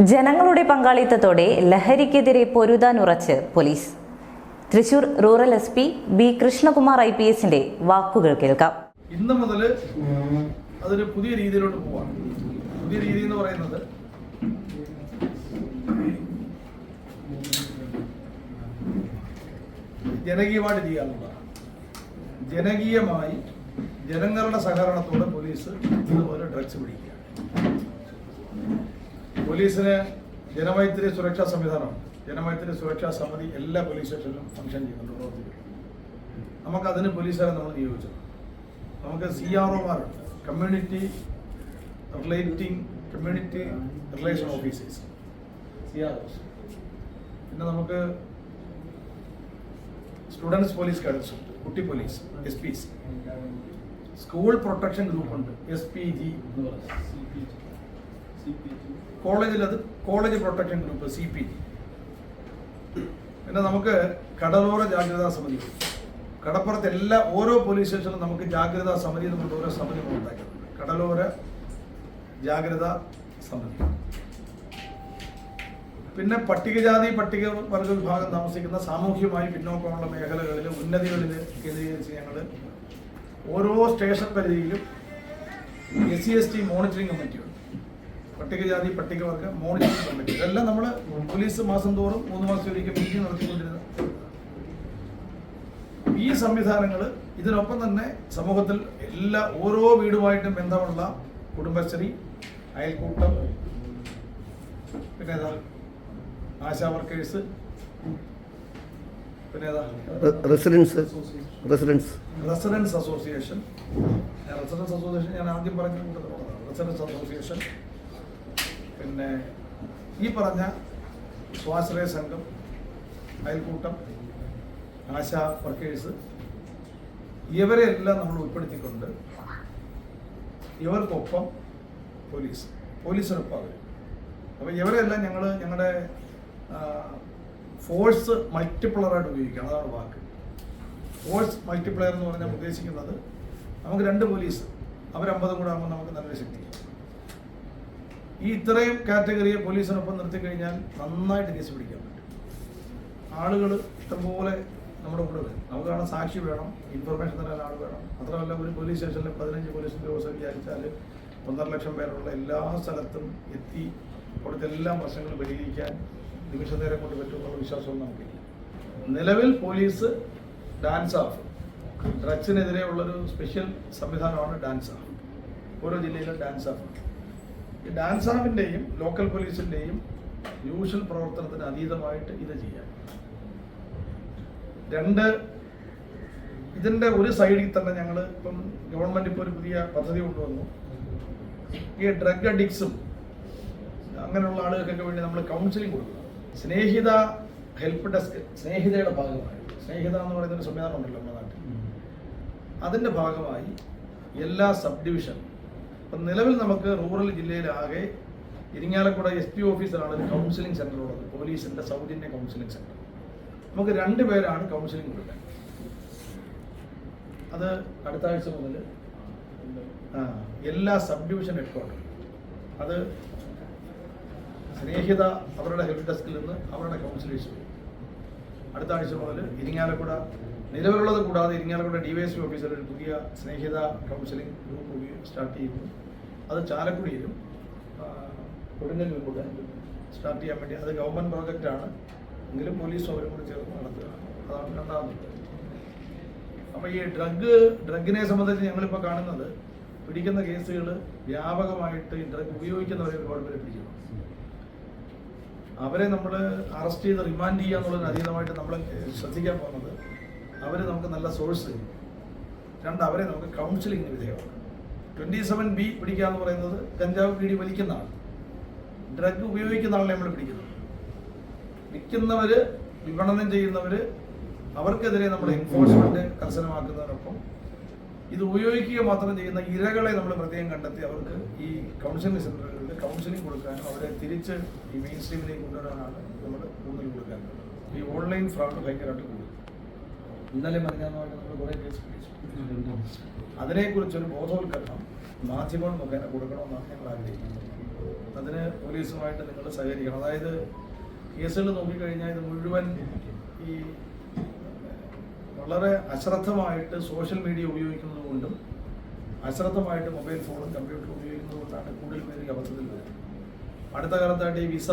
ജനങ്ങളുടെ പങ്കാളിത്തത്തോടെ ലഹരിക്കെതിരെ പൊരുതാനുറച്ച് police. Thrissur rural S P B Krishnakumar I P എസിന്റെ വാക്കുകൾ കേൾക്കാം. ഇന്ന് മുതൽ അതൊരു പുതിയ രീതിയിലോട്ട് പോവാം പുതിയ രീതി എന്ന് പറയുന്നത് ജനകീയമായിട്ട് ചെയ്യാനുള്ളതാണ് ജനകീയമായി ജനങ്ങളുടെ സഹകരണത്തോടെ പോലീസ് ഇതുപോലെ ഡ്രഗ്സ് പിടിക്കുക പോലീസിന് ജനമൈത്രി സുരക്ഷാ സംവിധാനം ജനമൈത്രി സുരക്ഷാ സമിതി എല്ലാ പോലീസ് സ്റ്റേഷനിലും ഫംഗ്ഷൻ ചെയ്യുന്നുണ്ട് നമുക്ക് നമുക്കതിന് പോലീസുകാരെ നമ്മൾ നിയോഗിച്ചത്. നമുക്ക് C R ഒമാരുണ്ട്. Community relating community relation officers C R Os പിന്നെ നമുക്ക് സ്റ്റുഡൻസ് പോലീസ് കേഡറ്റ്സ് ഉണ്ട് കുട്ടി police S P C school protection group ഉണ്ട് എസ് പി ജി എന്ന് പറയുന്നത് കോളേജിൽ അത് college protection group C P G പിന്നെ നമുക്ക് കടലോര ജാഗ്രതാ സമിതി. കടപ്പുറത്തെ എല്ലാ ഓരോ പോലീസ് സ്റ്റേഷനിലും നമുക്ക് ജാഗ്രതാ സമിതി എന്ന് പറഞ്ഞ ഓരോ സമിതി ഉണ്ടാക്കിയിട്ടുണ്ട് കടലോര ജാഗ്രതാ സമിതി. പിന്നെ പട്ടികജാതി പട്ടിക വർഗ വിഭാഗം താമസിക്കുന്ന സാമൂഹ്യമായി പിന്നോക്കമുള്ള മേഖലകളിൽ ഉന്നതികളിൽ കേന്ദ്രീകരിച്ച് ഞങ്ങൾ ഓരോ station പരിധിയിലും S C S T monitoring കമ്മിറ്റിയുണ്ട് പട്ടികജാതി പട്ടികവർഗ മോണിറ്ററിംഗ് കമ്മിറ്റി. ഇതെല്ലാം നമ്മൾ പോലീസ് മാസം തോറും മൂന്ന് മാസം ഒരിക്കൽ മീറ്റിംഗ് നടത്തിക്കൊണ്ടിരുന്ന ഈ സംവിധാനങ്ങൾ ഇതിനൊപ്പം തന്നെ സമൂഹത്തിൽ എല്ലാ ഓരോ വീടുമായിട്ടും ബന്ധമുള്ള കുടുംബശ്രീ അയൽക്കൂട്ടം പിന്നെ ഏതാ ആശാ വർക്കേഴ്സ് പിന്നെ ഏതാ residence residence. Residence association. Residence association ഞാൻ ആദ്യം പറഞ്ഞ കൂട്ടത്തിലുള്ളതാണ്. Residence association. പിന്നെ ഈ പറഞ്ഞ സ്വാശ്രയ സംഘം അയൽക്കൂട്ടം ആശാ വർക്കേഴ്സ് ഇവരെ എല്ലാം നമ്മൾ ഉൾപ്പെടുത്തിക്കൊണ്ട് ഇവർക്കൊപ്പം പോലീസ് പോലീസിനൊപ്പം അവർ അപ്പോൾ ഇവരെല്ലാം ഞങ്ങൾ ഞങ്ങളുടെ ഫോഴ്സ് മൾട്ടിപ്ലറായിട്ട് ഉപയോഗിക്കുക അതാണ് വാക്ക്. ഫോഴ്സ് മൾട്ടിപ്ലയർ എന്ന് പറഞ്ഞാൽ ഉദ്ദേശിക്കുന്നത് നമുക്ക് രണ്ട് പോലീസ് അവരമ്പതും കൂടെ ആകുമ്പോൾ നമുക്ക് നല്ല ശക്തി ഈ ഇത്രയും കാറ്റഗറിയെ പോലീസിനൊപ്പം നിർത്തി കഴിഞ്ഞാൽ നന്നായിട്ട് കേസ് പിടിക്കാൻ പറ്റും. ആളുകൾ ഇഷ്ടംപോലെ നമ്മുടെ കൂടെ വരും. നമുക്ക് കാണാൻ സാക്ഷി വേണം ഇൻഫർമേഷൻ തരാൻ ആൾ വേണം. മാത്രമല്ല ഒരു പോലീസ് സ്റ്റേഷനിൽ പതിനഞ്ച് പോലീസ് ഉദ്യോഗസ്ഥർ വിചാരിച്ചാൽ ഒന്നര ലക്ഷം പേരുള്ള എല്ലാ സ്ഥലത്തും എത്തി അവിടുത്തെ എല്ലാ പ്രശ്നങ്ങളും പരിഹരിക്കാൻ നിമിഷ നേരം കൊണ്ട് പറ്റുമെന്നുള്ള വിശ്വാസമൊന്നും നമുക്കില്ല. നിലവിൽ പോലീസ് ഡാൻസ് ഓഫ് ഡ്രഗ്സിനെതിരെയുള്ളൊരു സ്പെഷ്യൽ സംവിധാനമാണ് ഡാൻസ് ഓഫ് ഓരോ ജില്ലയിലും ഡാൻസ് ഓഫ് ഈ ഡാൻസാമിന്റെയും ലോക്കൽ പോലീസിന്റെയും യൂഷ്വൽ പ്രവർത്തനത്തിന് അതീതമായിട്ട് ഇത് ചെയ്യാം. രണ്ട് ഇതിന്റെ ഒരു സൈഡിൽ തന്നെ ഞങ്ങൾ ഇപ്പം ഗവൺമെന്റ് ഇപ്പോൾ ഒരു പുതിയ പദ്ധതി കൊണ്ടുവന്നു. ഈ ഡ്രഗ് അഡിക്സും അങ്ങനെയുള്ള ആളുകൾക്കൊക്കെ വേണ്ടി നമ്മൾ കൗൺസിലിംഗ് കൊടുക്കുക സ്നേഹിത ഹെൽപ്പ് ഡെസ്ക് സ്നേഹിതയുടെ ഭാഗമായി. സ്നേഹിത എന്ന് പറയുന്ന ഒരു സംവിധാനം ഉണ്ടല്ലോ നമ്മുടെ നാട്ടിൽ. അതിന്റെ ഭാഗമായി എല്ലാ സബ് ഡിവിഷൻ ഇപ്പം നിലവിൽ നമുക്ക് റൂറൽ ജില്ലയിലാകെ ഇരിങ്ങാലക്കുട എസ് പി ഓഫീസിലാണ് കൗൺസിലിംഗ് സെന്റർ ഉള്ളത്. പോലീസിന്റെ സൗജന്യ കൗൺസിലിംഗ് സെന്റർ നമുക്ക് രണ്ട് പേരാണ് കൗൺസിലിംഗ് കൊടുക്കാൻ അത് അടുത്ത ആഴ്ച മുതൽ എല്ലാ സബ് ഡിവിഷൻ ഹെഡ്ക്വാർട്ടർ അത് സ്നേഹിത അവരുടെ ഹെൽപ്പ് ഡെസ്കിൽ നിന്ന് അവരുടെ കൗൺസിലേഴ്സ് അടുത്ത ആഴ്ച മുതൽ ഇരിങ്ങാലക്കുട നിലവിലുള്ളത് കൂടാതെ Irinjalakuda D Y S P ഒരു പുതിയ സ്നേഹിത കൗൺസിലിംഗ് ഗ്രൂപ്പ് സ്റ്റാർട്ട് ചെയ്യുന്നു. അത് ചാലക്കുടിയിലും ആ, കൂടെ സ്റ്റാർട്ട് ചെയ്യാൻ വേണ്ടി. അത് ഗവൺമെന്റ് ആണ്. എങ്കിലും പോലീസ് അവരും കൂടി ചേർന്ന് നടത്തുക അതാണ് രണ്ടാമത് അപ്പോൾ ഈ ഡ്രഗ് ഡ്രഗിനെ സംബന്ധിച്ച് ഞങ്ങളിപ്പോൾ കാണുന്നത് പിടിക്കുന്ന കേസുകൾ വ്യാപകമായിട്ട് ഈ ഡ്രഗ് ഉപയോഗിക്കുന്നവരെ ഒരുപാട് പേരെ പിടിക്കുന്നു. അവരെ നമ്മൾ അറസ്റ്റ് ചെയ്ത് റിമാൻഡ് ചെയ്യുക എന്നുള്ളതിന് അതീതമായിട്ട് നമ്മൾ ശ്രദ്ധിക്കാൻ പോകുന്നത് അവർ നമുക്ക് നല്ല സോഴ്സ് രണ്ട് അവരെ നമുക്ക് കൗൺസിലിങ്ങിന് വിധേയമാക്കും ട്വന്റി സെവൻ ബി പിടിക്കുക എന്ന് പറയുന്നത് കഞ്ചാവ് പീടി വലിക്കുന്ന ആൾ. ഡ്രഗ് ഉപയോഗിക്കുന്ന ആളെ നമ്മൾ പിടിക്കുന്നത്. വിൽക്കുന്നവർ വിപണനം ചെയ്യുന്നവർ അവർക്കെതിരെ നമ്മൾ എൻഫോഴ്സ്മെന്റ് കർശനമാക്കുന്നതിനൊപ്പം ഇത് ഉപയോഗിക്കുക മാത്രം ചെയ്യുന്ന ഇരകളെ നമ്മൾ പ്രത്യേകം കണ്ടെത്തി അവർക്ക് ഈ കൗൺസിലിംഗ് സെന്ററുകളിൽ കൗൺസിലിംഗ് കൊടുക്കാനും അവരെ തിരിച്ച് ഈ മെയിൻ സ്ട്രീമിലേക്ക് കൊണ്ടുവരാനാണ് നമ്മൾ കൂടുതൽ കൊടുക്കാൻ ഈ ഓൺലൈൻ ഫ്രോഡ് ഭയങ്കരമായിട്ട് കൂടും. ഇന്നലെ മറിഞ്ഞാന്നുമായിട്ട് നമ്മൾ കുറേ കേസ് പിടിച്ചു. അതിനെക്കുറിച്ചൊരു ബോധവൽക്കരണം മാധ്യമങ്ങൾ മുഖേന കൊടുക്കണമെന്നാണ് ഞങ്ങൾ ആഗ്രഹിക്കുന്നത്. അതിന് പോലീസുമായിട്ട് നിങ്ങൾ സഹകരിക്കണം. അതായത് കേസുകൾ നോക്കിക്കഴിഞ്ഞാൽ ഇത് മുഴുവൻ ഈ വളരെ അശ്രദ്ധമായിട്ട് സോഷ്യൽ മീഡിയ ഉപയോഗിക്കുന്നത് കൊണ്ടും അശ്രദ്ധമായിട്ട് മൊബൈൽ ഫോണും കമ്പ്യൂട്ടറും ഉപയോഗിക്കുന്നത് കൊണ്ടാണ് കൂടുതൽ പേര് അബദ്ധത്തിൽ വരുന്നത്. അടുത്ത കാലത്തായിട്ട് ഈ വിസ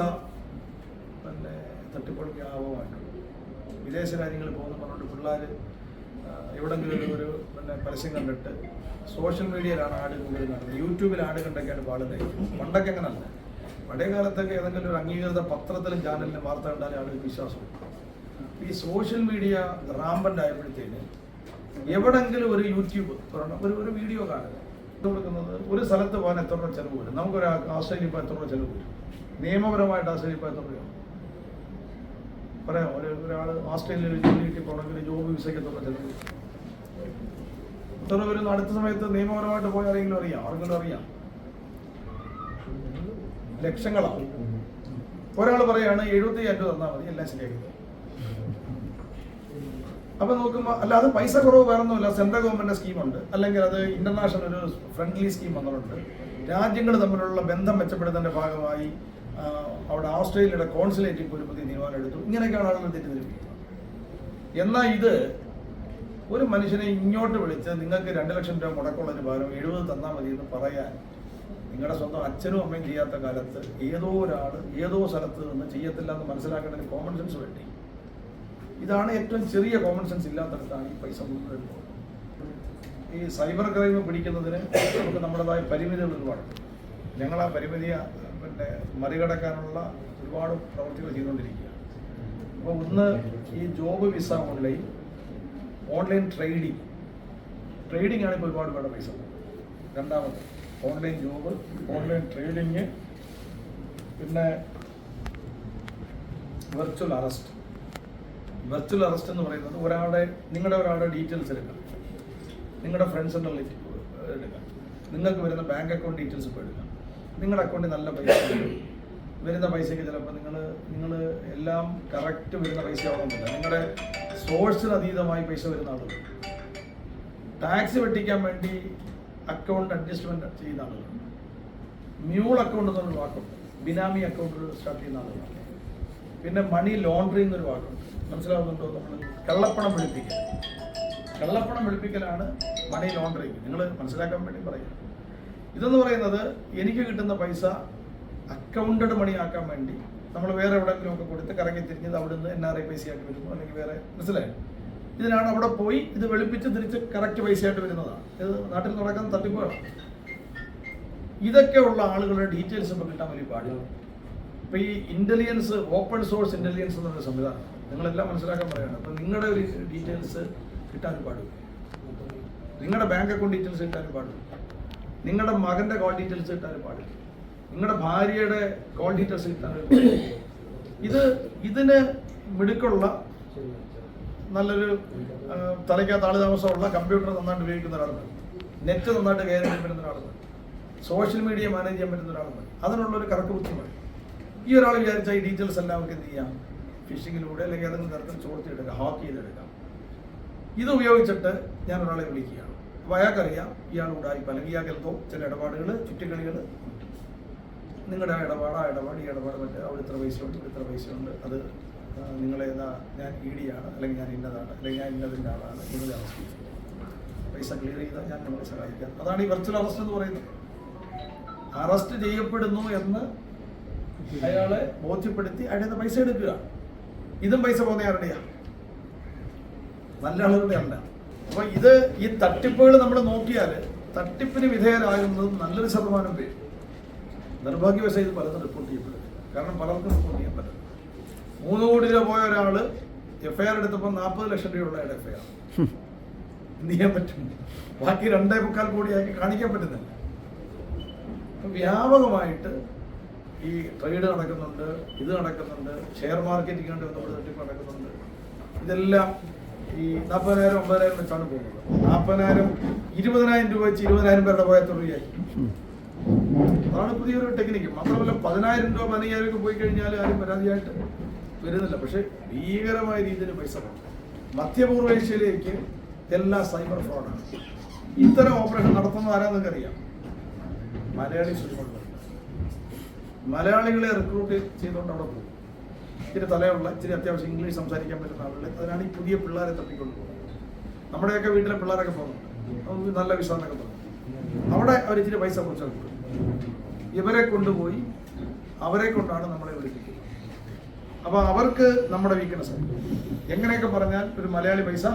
പിന്നെ തട്ടിപ്പൊളി വ്യാപകമായിട്ടുണ്ട് വിദേശ രാജ്യങ്ങളിൽ പോകുന്ന പറഞ്ഞുകൊണ്ട് പിള്ളേർ എവിടെങ്കിലും ഒരു പിന്നെ പരസ്യം കണ്ടിട്ട് സോഷ്യൽ മീഡിയയിലാണ് ആട് കൂടുതൽ കാണുന്നത് യൂട്യൂബിൽ ആട് കണ്ടൊക്കെയാണ് പാടുന്നത് പണ്ടൊക്കെ അങ്ങനല്ല. പഴയ കാലത്തൊക്കെ ഏതെങ്കിലും ഒരു അംഗീകൃത പത്രത്തിലും ചാനലിലും വാർത്ത കണ്ടാലേ ആളുകൾക്ക് വിശ്വാസം ഈ സോഷ്യൽ മീഡിയ റാമ്പന്റ് ആയപ്പോഴത്തേന് എവിടെങ്കിലും ഒരു യൂട്യൂബ് തുറന്ന ഒരു ഒരു വീഡിയോ കാണുക. കൊടുക്കുന്നത് ഒരു സ്ഥലത്ത് പോകാൻ എത്ര രൂപ ചിലവ് വരും? നമുക്കൊരു ആശ്രയിപ്പോൾ എത്ര രൂപ ചിലവ് വരും? നിയമപരമായിട്ട് ആശ്രയിപ്പോൾ എത്ര രൂപ പറയാം. ഒരു ഒരാൾ ഓസ്ട്രേലിയയിൽ ജോലി കിട്ടി പോകണമെങ്കിൽ ജോബ് വിസയ്ക്ക് എത്ര ചിലവ് വരും? എത്ര വരുന്ന അടുത്ത സമയത്ത് നിയമപരമായിട്ട് പോയി ആരെങ്കിലും അറിയാം. ആർക്കെങ്കിലും അറിയാം. ലക്ഷങ്ങളാണ് ഒരാൾ പറയാണ് എഴുപത്തി അഞ്ച് തന്നാൽ മതി. എല്ലാം ശരിയാക്കി. അപ്പൊ നോക്കുമ്പോൾ അല്ലാതെ പൈസ കുറവ് വേറൊന്നുമില്ല. സെൻട്രൽ ഗവൺമെന്റ് സ്കീമുണ്ട്. അല്ലെങ്കിൽ അത് ഇന്റർനാഷണൽ ഒരു ഫ്രണ്ട്ലി സ്കീം വന്നിട്ടുണ്ട്. രാജ്യങ്ങൾ തമ്മിലുള്ള ബന്ധം മെച്ചപ്പെടുന്നതിന്റെ ഭാഗമായി അവിടെ ഓസ്ട്രേലിയയുടെ കോൺസുലേറ്റിൽ പോലും പുതിയ തീരുമാനം എടുത്തു ഇങ്ങനെയൊക്കെയാണ് ആളുകൾ തെറ്റിദ്ധരിപ്പിക്കുന്നത്. എന്നാൽ ഇത് ഒരു മനുഷ്യനെ ഇങ്ങോട്ട് വിളിച്ച് നിങ്ങൾക്ക് രണ്ട് ലക്ഷം രൂപ മുടക്കുള്ളതിന് പകരം എഴുപത് തന്നാൽ മതി എന്ന് പറയാൻ നിങ്ങളുടെ സ്വന്തം അച്ഛനും അമ്മയും ചെയ്യാത്ത കാലത്ത് ഏതോ ഒരാൾ ഏതോ സ്ഥലത്ത് നിന്ന് ചെയ്യത്തില്ല എന്ന് മനസ്സിലാക്കേണ്ടതിന് കോമൺ സെൻസ് വേണ്ടി? ഇതാണ് ഏറ്റവും ചെറിയ കോമൺ സെൻസ് ഇല്ലാത്തടത്താണ് ഈ പൈസ മുഴുവൻ ഈ സൈബർ ക്രൈം പിടിക്കുന്നതിന് നമുക്ക് നമ്മുടേതായ പരിമിതികൾ ഒരുപാടുണ്ട് ഞങ്ങൾ ആ പരിമിതിയെ പിന്നെ മറികടക്കാനുള്ള ഒരുപാട് പ്രവർത്തികൾ ചെയ്തുകൊണ്ടിരിക്കുകയാണ്. അപ്പോൾ ഒന്ന് ഈ job visa online online trading trading ആണ് ഇപ്പോൾ ഒരുപാട് പേരുടെ പൈസ. രണ്ടാമത് ഓൺലൈൻ ജോബ് ഓൺലൈൻ ട്രേഡിങ് പിന്നെ വെർച്വൽ അറസ്റ്റ് വെർച്വൽ അറസ്റ്റ് എന്ന് പറയുന്നത് ഒരാളുടെ നിങ്ങളുടെ ഒരാളുടെ ഡീറ്റെയിൽസ് എടുക്കാം. നിങ്ങളുടെ ഫ്രണ്ട്സിന്റെ എടുക്കാം. നിങ്ങൾക്ക് വരുന്ന ബാങ്ക് അക്കൗണ്ട് ഡീറ്റെയിൽസ് ഇപ്പോൾ എടുക്കാം. നിങ്ങളുടെ അക്കൗണ്ടിൽ നല്ല പൈസ. വരുന്ന പൈസയ്ക്ക് ചിലപ്പോൾ നിങ്ങൾ നിങ്ങൾ എല്ലാം കറക്റ്റ് വരുന്ന പൈസ ആവണമെന്നില്ല നിങ്ങളുടെ സോഴ്സിന് അതീതമായി പൈസ വരുന്ന ആളുകൾ. ടാക്സ് വെട്ടിക്കാൻ വേണ്ടി അക്കൗണ്ട് അഡ്ജസ്റ്റ്മെന്റ് ചെയ്യുന്ന ആളുകൾ. മ്യൂൾ അക്കൗണ്ട് എന്നൊരു വാക്കുണ്ട്. ബിനാമി അക്കൗണ്ട് സ്റ്റാർട്ട് ചെയ്യുന്ന ആളുകൾ. പിന്നെ മണി ലോണ്ടറി എന്നൊരു വാക്കുണ്ട്. മനസ്സിലാവുന്നുണ്ടോ? നമ്മൾ കള്ളപ്പണം വെളുപ്പിക്കൽ. കള്ളപ്പണം വെളുപ്പിക്കലാണ് മണി ലോണ്ടറിങ് നിങ്ങൾ മനസ്സിലാക്കാൻ വേണ്ടി പറയുക ഇതെന്ന് പറയുന്നത് എനിക്ക് കിട്ടുന്ന പൈസ അക്കൗണ്ടഡ് മണി ആക്കാൻ വേണ്ടി നമ്മൾ വേറെ എവിടെയെങ്കിലും ഒക്കെ കൊടുത്ത് കറങ്ങി തിരിഞ്ഞത് അവിടുന്ന് എൻ ആർ ഐ പൈസ ആക്കി വരുന്നു. അല്ലെങ്കിൽ വേറെ മനസ്സിലായോ? ഇതിനാണ് അവിടെ പോയി ഇത് വെളുപ്പിച്ച് തിരിച്ച് കറക്റ്റ് പൈസയായിട്ട് വരുന്നതാണ്. ഇത് നാട്ടിൽ നടക്കുന്ന തട്ടിപ്പോ ഇതൊക്കെ ഉള്ള ആളുകളുടെ ഡീറ്റെയിൽസ് നമുക്ക് കിട്ടാൻ വലിയ പാടില്ല. ഇപ്പൊ ഈ ഇന്റലിജൻസ് ഓപ്പൺ സോഴ്സ് ഇന്റലിജൻസ് എന്നൊരു സംവിധാനം. നിങ്ങളെല്ലാം മനസ്സിലാക്കാൻ പറയാണ് അപ്പൊ നിങ്ങളുടെ ഒരു ഡീറ്റെയിൽസ് കിട്ടാൻ പാടില്ല. നിങ്ങളുടെ ബാങ്ക് അക്കൗണ്ട് ഡീറ്റെയിൽസ് കിട്ടാൻ പാടില്ല. നിങ്ങളുടെ മകന്റെ കോൾ ഡീറ്റെയിൽസ് കിട്ടാൻ പാടില്ല. നിങ്ങളുടെ ഭാര്യയുടെ കോൾ ഡീറ്റെയിൽസ് കിട്ടാനും ഇത് ഇതിന് മിടുക്കുള്ള നല്ലൊരു തലയ്ക്കാത്ത ആൾ താമസമുള്ള കമ്പ്യൂട്ടർ നന്നായിട്ട് ഉപയോഗിക്കുന്ന ഒരാളുണ്ട്. നെറ്റ് നന്നായിട്ട് കയറി പറ്റുന്ന ഒരാളുണ്ട്. സോഷ്യൽ മീഡിയ മാനേജ് ചെയ്യാൻ പറ്റുന്ന ഒരാളുണ്ട്. അതിനുള്ള ഒരു കറക്ക് ബുദ്ധി ഈ ഒരാൾ വിചാരിച്ചാൽ ഈ ഡീറ്റെയിൽസ് എല്ലാം അവർക്ക് എന്ത് ചെയ്യാം? ഫിഷിങ്ങിലൂടെ അല്ലെങ്കിൽ ഏതെങ്കിലും തരത്തിൽ ചോർത്തിയെടുക്കാം ഹാക്ക് ചെയ്തെടുക്കാം ഇത് ഉപയോഗിച്ചിട്ട് ഞാൻ ഒരാളെ വിളിക്കുകയാണ്. അപ്പോൾ അയാൾക്കറിയാം ഇയാൾ ഉടായ്പ അല്ലെങ്കിൽ ഇയാൾക്ക് എന്തോ ചില ഇടപാടുകൾ ചുറ്റിക്കളികൾ നിങ്ങളുടെ ഇടപാട് ആ ഇടപാട് ഈ ഇടപാട് മറ്റേ അവിടെ ഇത്ര പൈസയുണ്ട് ഇത്ര പൈസയുണ്ട്. അത് ആ, നിങ്ങളേതാ ഞാൻ ഇ ഡി ആണ് അല്ലെങ്കിൽ ഞാൻ ഇന്നതാണ് അല്ലെങ്കിൽ ഞാൻ ഇന്നതിന്റെ ആളാണ് നിങ്ങളെ അറസ്റ്റ് പൈസ ക്ലിയർ ചെയ്താൽ ഞാൻ നിങ്ങളെ സഹായിക്കാം. അതാണ് ഈ വെർച്വൽ അറസ്റ്റ് എന്ന് പറയുന്നത്. അറസ്റ്റ് ചെയ്യപ്പെടുന്നു എന്ന് അയാളെ ബോധ്യപ്പെടുത്തി അയാളുടെ പൈസ എടുക്കുക. ഇതും പൈസ പോകുന്ന ആരുടെയാ നല്ല ആളുകളുടെ അല്ല അപ്പൊ ഇത് ഈ തട്ടിപ്പുകൾ നമ്മൾ നോക്കിയാൽ തട്ടിപ്പിന് വിധേയരാകുന്നത് നല്ലൊരു ശതമാനം പേര്. നിർഭാഗ്യവശാൽ ഇത് പലതും റിപ്പോർട്ട് ചെയ്യപ്പെടുന്നില്ല കാരണം പലർക്കും റിപ്പോർട്ട് ചെയ്യാൻ പറ്റും മൂന്ന് കോടി രൂപ പോയ ഒരാൾ എഫ് ഐ ആർ എടുത്തപ്പോൾ നാൽപ്പത് ലക്ഷം രൂപയുള്ള എഫ് ഐ ആർ എന്ത് ചെയ്യാൻ പറ്റും? ബാക്കി രണ്ടേ മുക്കാൽ കോടിയാക്കി കാണിക്കാൻ പറ്റുന്നില്ല. വ്യാപകമായിട്ട് ഈ ട്രേഡ് നടക്കുന്നുണ്ട് ഇത് നടക്കുന്നുണ്ട് ഷെയർ മാർക്കറ്റിംഗ് കണ്ട് ബന്ധപ്പെട്ട് തട്ടിപ്പ് നടക്കുന്നുണ്ട്. ഇതെല്ലാം ഈ നാൽപ്പതിനായിരം ഒമ്പതിനായിരം വെച്ചാണ് പോകുന്നത്. നാൽപ്പതിനായിരം ഇരുപതിനായിരം രൂപ വെച്ച് ഇരുപതിനായിരം പേരുടെ പോയ രൂപയായി അതാണ് പുതിയൊരു ടെക്നിക്ക് മാത്രമല്ല പതിനായിരം രൂപ പതിനയ്യായിരം പോയി കഴിഞ്ഞാൽ ആരും പരാതിയായിട്ട് വരുന്നില്ല. പക്ഷേ ഭീകരമായ രീതിയിൽ പൈസ മധ്യപൂർവേഷ്യയിലേക്ക് എല്ലാ സൈബർ ഫ്രോഡാണ്. ഇത്തരം ഓപ്പറേഷൻ നടത്തുന്ന ആരാന്നൊക്കെ അറിയാം? മലയാളി മലയാളികളെ റിക്രൂട്ട് ചെയ്തുകൊണ്ട് അവിടെ പോകും. ഇച്ചിരി തലയുള്ള ഇച്ചിരി അത്യാവശ്യം ഇംഗ്ലീഷ് സംസാരിക്കാൻ പറ്റുന്ന ആളുകളെ അതിനാണ് ഈ പുതിയ പിള്ളേരെ തപ്പിക്കൊണ്ട് പോകുന്നത്. നമ്മുടെയൊക്കെ വീട്ടിലെ പിള്ളേരൊക്കെ പോകുന്നുണ്ട്. നല്ല വിശ്വാസമൊക്കെ തോന്നും അവിടെ അവർ ഇച്ചിരി പൈസ കുറച്ച് ഇവരെ കൊണ്ടുപോയി അവരെ കൊണ്ടാണ് നമ്മളെ വിളിപ്പിക്കുന്നത് അപ്പോൾ അവർക്ക് നമ്മുടെ വീക്ക്നെസ് എങ്ങനെയൊക്കെ പറഞ്ഞാൽ ഒരു മലയാളി പൈസ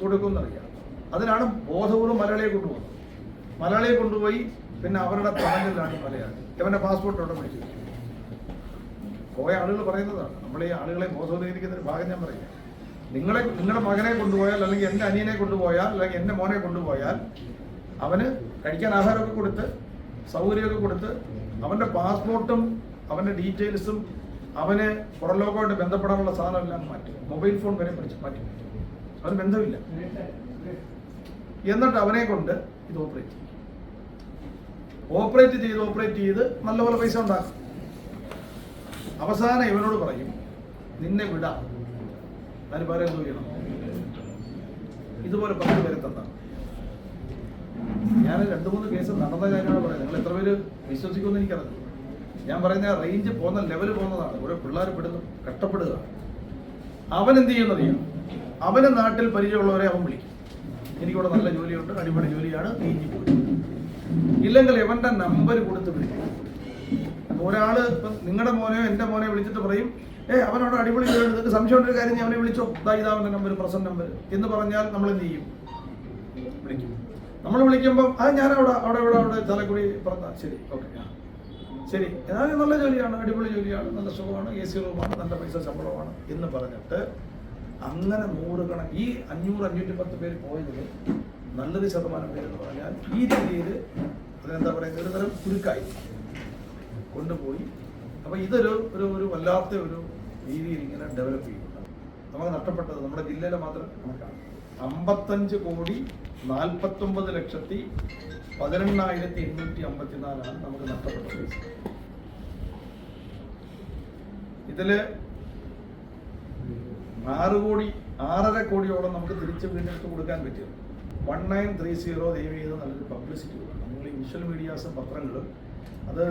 കൊടുക്കുമെന്നറിയാം. അതിനാണ് ബോധപൂർവം മലയാളിയെ കൊണ്ടുപോകുന്നത്. മലയാളിയെ കൊണ്ടുപോയി പിന്നെ അവരുടെ തണലിലാണ് മലയാളി. അവന്റെ പാസ്പോർട്ട് വെക്കും. പോയ ആളുകൾ പറയുന്നതാണ്. നമ്മൾ ഈ ആളുകളെ ബോധവൽക്കരിക്കുന്ന ഒരു ഭാഗം ഞാൻ പറയാം. നിങ്ങളെ നിങ്ങളുടെ മകനെ കൊണ്ടുപോയാൽ അല്ലെങ്കിൽ എന്റെ അനിയനെ കൊണ്ടുപോയാൽ അല്ലെങ്കിൽ എന്റെ മോനെ കൊണ്ടുപോയാൽ അവന് കഴിക്കാൻ ആഹാരമൊക്കെ കൊടുത്ത് സൗകര്യമൊക്കെ കൊടുത്ത് അവന്റെ പാസ്പോർട്ടും അവന്റെ ഡീറ്റെയിൽസും അവന് പുറം ലോകമായിട്ട് ബന്ധപ്പെടാനുള്ള സാധനമെല്ലാം മാറ്റി. മൊബൈൽ ഫോൺ വരെ പിടിച്ച് മാറ്റി. അവന് ബന്ധമില്ല. എന്നിട്ട് അവനെ കൊണ്ട് ഇത് ഓപ്പറേറ്റ് ചെയ്യും. ഓപ്പറേറ്റ് ചെയ്ത് ഓപ്പറേറ്റ് ചെയ്ത് നല്ലപോലെ പൈസ ഉണ്ടാക്കും. അവസാനം ഇവനോട് പറയും നിന്നെ വിടാം. അതിന് പകരം ചെയ്യണം? ഇതുപോലെ പത്ത് പേരെ തന്ന. ഞാൻ രണ്ട് മൂന്ന് കേസ് നടന്ന കാര്യമാണ് പറയുന്നത്. നിങ്ങൾ എത്ര പേര് വിശ്വസിക്കുമെന്ന് എനിക്കറിയില്ല. ഞാൻ പറയുന്ന റേഞ്ച് പോകുന്ന ലെവൽ പോകുന്നതാണ്. ഓരോ പിള്ളേർ പെടുന്നു കഷ്ടപ്പെടുക അവൻ എന്ത് ചെയ്യുന്നറിയാം അവന് നാട്ടിൽ പരിചയമുള്ളവരെ അവൻ വിളിക്കും. എനിക്കിവിടെ നല്ല ജോലിയുണ്ട് അടിപൊളി ജോലിയാണ് നീ പോയി. ഇല്ലെങ്കിൽ ഇവന്റെ നമ്പർ കൊടുത്ത് വിളിക്കും. ഒരാൾ ഇപ്പം നിങ്ങളുടെ മോനെയോ എന്റെ മോനെ വിളിച്ചിട്ട് പറയും ഏ അവനോട് അടിപൊളി ജോലി നിങ്ങൾക്ക് സംശയമുള്ള ഒരു കാര്യം അവനെ വിളിച്ചോ? ഇതാ അവന്റെ നമ്പർ പ്രസന്റ് നമ്പർ എന്ന് പറഞ്ഞാൽ നമ്മൾ എന്ത് ചെയ്യും? വിളിക്കും. നമ്മൾ വിളിക്കുമ്പോൾ ആ ഞാൻ അവിടെ അവിടെ ഇവിടെ അവിടെ തലക്കുടി പറഞ്ഞ. ശരി ഓക്കെ ശരി ഏതായാലും നല്ല ജോലിയാണ് അടിപൊളി ജോലിയാണ് നല്ല സുഖമാണ് എ സി റൂമാണ് നല്ല പൈസ ശമ്പളമാണ് എന്ന് പറഞ്ഞിട്ട് അങ്ങനെ നൂറുകണ ഈ അഞ്ഞൂറ് അഞ്ഞൂറ്റി പത്ത് പേര് പോയതിൽ നല്ലൊരു ശതമാനം പേര് എന്ന് പറഞ്ഞാൽ ഈ രീതിയിൽ അതിനെന്താ പറയുക ഒരു തരം കുരുക്കായി. കൊണ്ടുപോയി. അപ്പോൾ ഇതൊരു ഒരു ഒരു വല്ലാത്ത ഒരു രീതിയിൽ ഇങ്ങനെ ഡെവലപ്പ് ചെയ്യുന്നുണ്ട് നമുക്ക് നഷ്ടപ്പെട്ടത് നമ്മുടെ ജില്ലയിലെ മാത്രം കണക്കാണ്. അമ്പത്തഞ്ച് കോടി നാൽപ്പത്തൊമ്പത് ലക്ഷത്തി പതിനെണ്ണായിരത്തി എണ്ണൂറ്റി അമ്പത്തിനാലാണ് നമുക്ക് നഷ്ടപ്പെട്ട പൈസ ഇതിൽ ആറ് കോടി ആറര കോടിയോളം നമുക്ക് തിരിച്ച് വീണ്ടെടുത്ത് കൊടുക്കാൻ പറ്റിയത് വൺ നയൻ ത്രീ സീറോ ദയവ് ചെയ്ത് നല്ലൊരു പബ്ലിസിറ്റി കൊടുക്കണം. നമ്മൾ ഈ വിഷ്വൽ മീഡിയാസും പത്രങ്ങളും അത്